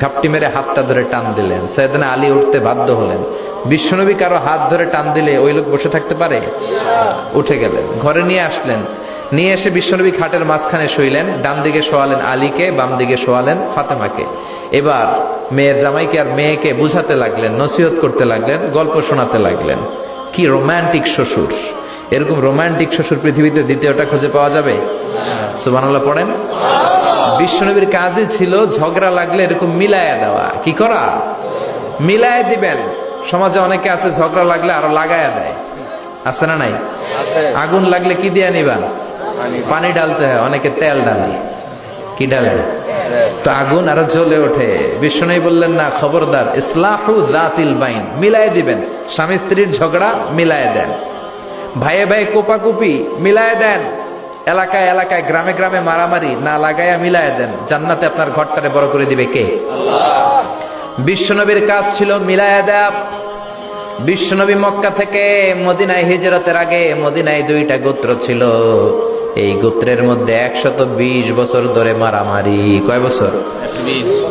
ঘাপটি মেরে হাতটা ধরে টান দিলেন। সেদিন আলী উঠতে বাধ্য হলেন। বিশ্বনবী কারও হাত ধরে টান দিলে ওই লোক বসে থাকতে পারে? উঠে গেলেন। ঘরে নিয়ে আসলেন। নিয়ে এসে বিশ্বনবী খাটের মাঝখানে শুইলেন। ডান দিকে শোয়ালেন আলীকে, বাম দিকে শোয়ালেন ফাতেমাকে। এবার মেয়ের জামাইকে আর মেয়েকে বুঝাতে লাগলেন, নসিহত করতে লাগলেন, গল্প শোনাতে লাগলেন। কি রোমান্টিক শ্বশুর। এরকম রোমান্টিক শ্বশুর পৃথিবীতে দ্বিতীয়টা খুঁজে পাওয়া যাবে? সুবানাল্লাহ পড়েন। বিশ্বনবীর কাজই ছিল ঝগড়া লাগলে এরকম মিলায়া দেওয়া। কি করা? মিলায়া দিবেন। সমাজে অনেকে আছে ঝগড়া লাগলে আরও লাগায়া দেয়। আছে না নাই? আগুন লাগলে কি দিয়ে নিবা? পানি ডালতে হয় অনেকে তেল ডালে। কি ডালে? তো আগুন আরও জ্বলে ওঠে। বিষ্ণু বললেন না খবরদার। ইসলাহু জাতিল বাইন। মিলাই দিবেন। স্বামী স্ত্রীর ঝগড়া মিলায় দেন। ভাইয়ে ভাই, কোপাকুপি, মিলায় দেন। এলাকায় এলাকায়, গ্রামে গ্রামে মারামারি, না লাগাইয়া মিলায় দেন। জান্নাতে আপনার ঘরটারে বড় করে দিবে কে? বিশ্বনবীর কাজ ছিল মিলায় দেয়া। বিশ্বনবী মক্কা থেকে মদিনায় হিজরতের আগে মদিনায় দুইটা গোত্র ছিল। এই গোত্রের মধ্যে একশত বিশ বছর ধরে মারামারি। কয় বছর?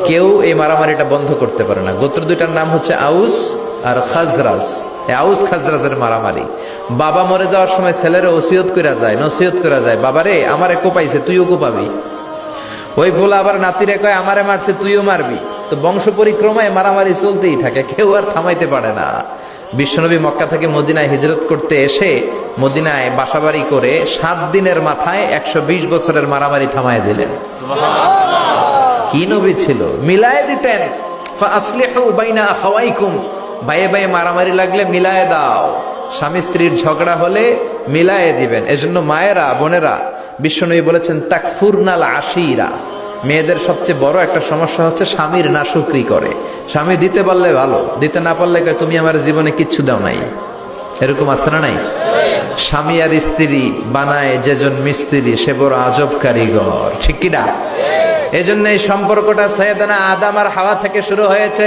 কেউ এই মারামারিটা বন্ধ করতে পারে না। গোত্র দুইটার নাম হচ্ছে আউস আর খাজরাজ। আউস খাজরাজের মারামারি। বাবা মরে যাওয়ার সময় ছেলেরা ওসিয়ত করা যায় নসিয়ত করা যায় বাবারে আমারে কোপাইছে তুইও কোপাবি? ওই ভোলা আবার নাতিরে কয় আমারে মারছে তুইও মারবি? তো বংশ পরিক্রমায় মারামারি চলতেই থাকে কেউ আর থামাইতে পারে না। বিশ্বনবী মক্কা থেকে মদিনায় হিজরত করতে এসে মদিনায় বাসাবাড়ি করে সাত দিনের মাথায় একশো বিশ বছরের মারামারি থামায় দিলেন। কি নবী ছিল? মিলায় দিতেন ফাসলিহু বাইনা আখাওয়াইকুম। ভাইয়ে ভাইয়ে মারামারি লাগলে মিলায় দাও। স্বামী স্ত্রীর ঝগড়া হলে মিলায়ে দিবেন। এজন্য মায়েরা, বোনেরা, বিশ্বনবী বলেছেন, তাকফুরনাল আশিরা। মেয়েদের সবচেয়ে বড় একটা সমস্যা হচ্ছে স্বামীর না শুক্রি করে। স্বামী দিতে পারলে ভালো, দিতে না পারলে তুমি আমার জীবনে কিচ্ছু দাও নাই। এরকম আছে না নাই? স্বামী আর স্ত্রী বানায় যেজন মিস্ত্রি, সে বড় আজব কারিগর। ঠিক কিনা এই জন্য এই সম্পর্কটা সৈয়দনা আদাম আর হাওয়া থেকে শুরু হয়েছে।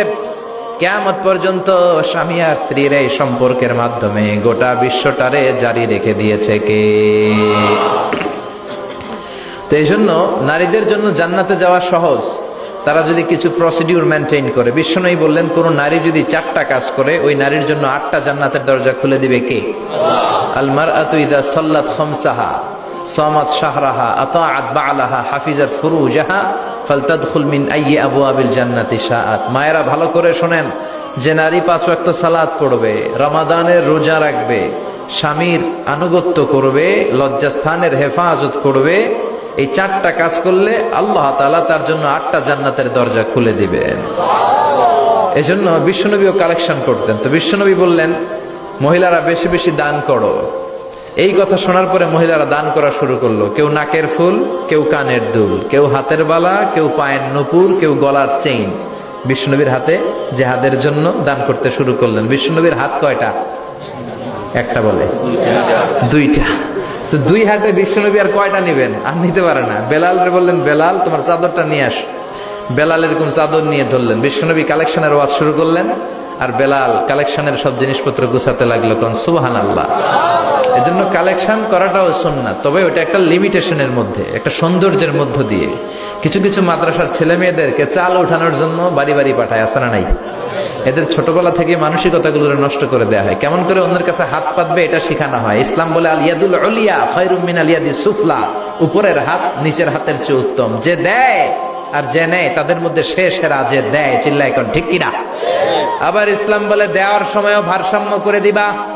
কেয়ামত পর্যন্ত স্বামী আর স্ত্রীর এই সম্পর্কের মাধ্যমে গোটা বিশ্বটারে জারি রেখে দিয়েছে কে? তো এই জন্য নারীদের জন্য জান্নাতে যাওয়া সহজ। তারা যদি কিছু প্রসিডিউর মেনটেন করে। বিশ্বনয়ী বললেন, কোন নারী যদি চারটা কাজ করে, ওই নারীর জন্য আটটা জান্নাতের দরজা খুলে দিবে কে? আলমার আতুইদা সল্লাত খমসাহা। সামাত শাহরাহা, আতাআত বালাহা, হাফিজাত ফুরুজাহা, ফালতাদখুল মিন আইয়ি আবওয়াবিল জান্নাতি শাআত। মায়েরা ভালো করে শোনেন যে নারী পাঁচ ওয়াক্ত সালাত পড়বে, রমাদানের রোজা রাখবে, স্বামীর আনুগত্য করবে, লজ্জাস্থানের হেফাজত করবে, এই চারটা কাজ করলে আল্লাহ তালা তার জন্য আটটা জান্নাতের দরজা খুলে দিবেন। এজন্য বিশ্বনবীও কালেকশন করতেন। তো বিশ্বনবী বললেন, মহিলারা বেশি বেশি দান করো। এই কথা শোনার পরে মহিলারা দান করা শুরু করল। কেউ নাকের ফুল, কেউ কানের দুল, কেউ হাতের বালা, কেউ পায়ের নুপুর, কেউ গলার চেইন। বিষ্ণুবীর হাতে জেহাদের জন্য দান করতে শুরু করলেন। বিষ্ণুনবীর হাত কয়টা? একটা বলে। দুইটা। তো দুই হাতে বিশ্বনবী আর কয়টা নিবেন? আর নিতে পারে না। বেলাল রে বললেন, বেলাল, তোমার চাদরটা নিয়ে আস। বেলাল এরকম চাদর নিয়ে ধরলেন। বিশ্বনবী কালেকশনের ওয়াজ শুরু করলেন। আর বেলাল কালেকশনের সব জিনিসপত্র গুছাতে লাগল। কোন সুবাহান আল্লাহ এজন্য কালেকশন করাটাও না তবে ওটা একটা লিমিটেশনের মধ্যে, একটা সৌন্দর্যের মধ্য দিয়ে। কিছু কিছু মাদ্রাসার ছেলে মেয়েদেরকে চাল ওঠানোর জন্য বাড়ি বাড়ি পাঠায় আসে না নাই? এদের ছোটবেলা থেকে মানসিকতাগুলো নষ্ট করে দেওয়া হয়। কেমন করে অন্যের কাছে হাত পাতবে, এটা শেখানো হয়। ইসলাম বলে আলিয়াদুল অলিয়া খৈরুমিন আলিয়াদি সুফলা। উপরের হাত নিচের হাতের চেয়ে উত্তম। যে দেয় আর যে নেয়, তাদের মধ্যে শেষ এরা যে দেয় চিল্লা এখন ঠিক কিনা? আবার ইসলাম বলে, দেওয়ার সময়ও ভারসাম্য করে দিবা।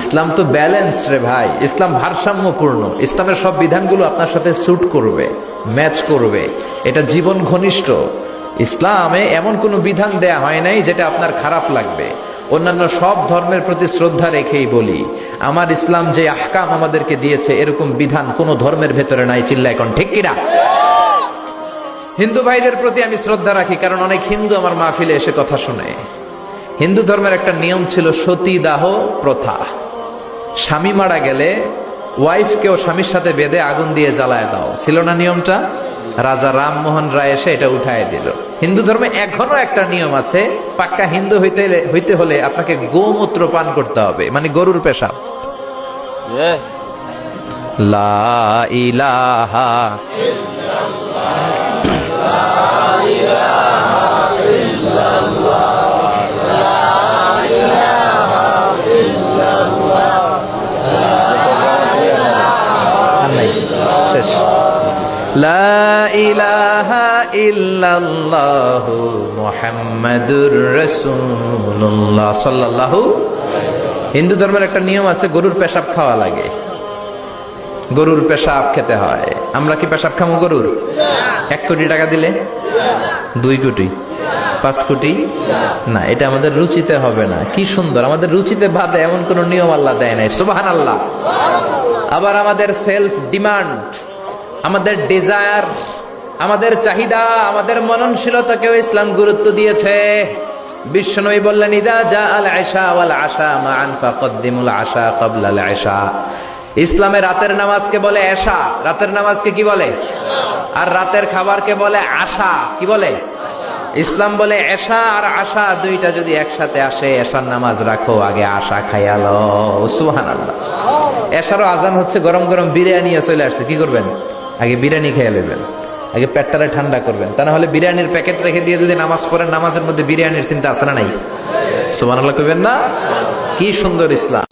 ইসলাম তো ব্যালেন্সড রে ভাই। ইসলাম ভারসাম্যপূর্ণ। ইসলামের সব বিধানগুলো আপনার সাথে স্যুট করবে ম্যাচ করবে। এটা জীবন ঘনিষ্ঠ। ইসলামে এমন কোনো বিধান দেয়া হয় নাই যেটা আপনার খারাপ লাগবে। অন্যান্য সব ধর্মের প্রতি শ্রদ্ধা রেখেই বলি, আমার ইসলাম যে আহকাম আমাদেরকে দিয়েছে, এরকম বিধান কোনো ধর্মের ভেতরে নাই চিল্লা এখন ঠিক কিনা? হিন্দু ভাইদের প্রতি আমি শ্রদ্ধা রাখি, কারণ অনেক হিন্দু আমার মাহফিলে এসে কথা শুনে। হিন্দু ধর্মের একটা নিয়ম ছিল সতীদাহ প্রথা। স্বামী মারা গেলে ওয়াইফকেও স্বামীর সাথে বেঁধে আগুন দিয়ে জ্বালায় দাও। ছিল না নিয়মটা? রাজা রামমোহন রায় এসে এটা উঠায় দিল। হিন্দু ধর্মে এখনও একটা নিয়ম আছে, পাক্কা হিন্দু হইতে হইতে হলে আপনাকে গোমূত্র পান করতে হবে মানে গরুর পেশাব। লা হিন্দু ধর্মের একটা নিয়ম আছে, গরুর পেশাব খাওয়া লাগে। গরুর পেশাব খেতে হয়। আমরা কি পেশাব খামো গরুর? এক কোটি টাকা দিলে? দুই কোটি। পাঁচ কোটি? না, এটা আমাদের রুচিতে হবে না। কি সুন্দর, আমাদের রুচিতে বাদে এমন কোন নিয়ম আল্লাহ দেয় নাই। সুবাহান আল্লাহ আবার আমাদের সেলফ ডিমান্ড আমাদের ডিজায়ার আমাদের চাহিদা, আমাদের মননশীলতাকেও ইসলাম গুরুত্ব দিয়েছে। বিশ্বনবী বললেন, ইদা যা আল আয়সা ওয়াল আশা মা আনফা কদ্দিমুল আশা কবলা আল আয়সা ইসলামে রাতের নামাজকে বলে এশা রাতের নামাজকে কি বলে? আর রাতের খাবারকে বলে আশা, কি বলে? ইসলাম বলে এশা আর আশা দুইটা যদি একসাথে আসে এশার নামাজ রাখো, আগে আশা খাইয়ালো সুহান আল্লাহ এশারও আজান হচ্ছে গরম গরম বিরিয়ানি চলে আসছে, কি করবেন? আগে বিরিয়ানি খেয়ে নেবেন। আগে পেটটারে ঠান্ডা করবেন। তা নাহলে বিরিয়ানির প্যাকেট রেখে দিয়ে যদি নামাজ পড়েন, নামাজের মধ্যে বিরিয়ানির চিন্তা আসে না নাই? সুমান আল্লাহ কবেন না? কি সুন্দর ইসলাম।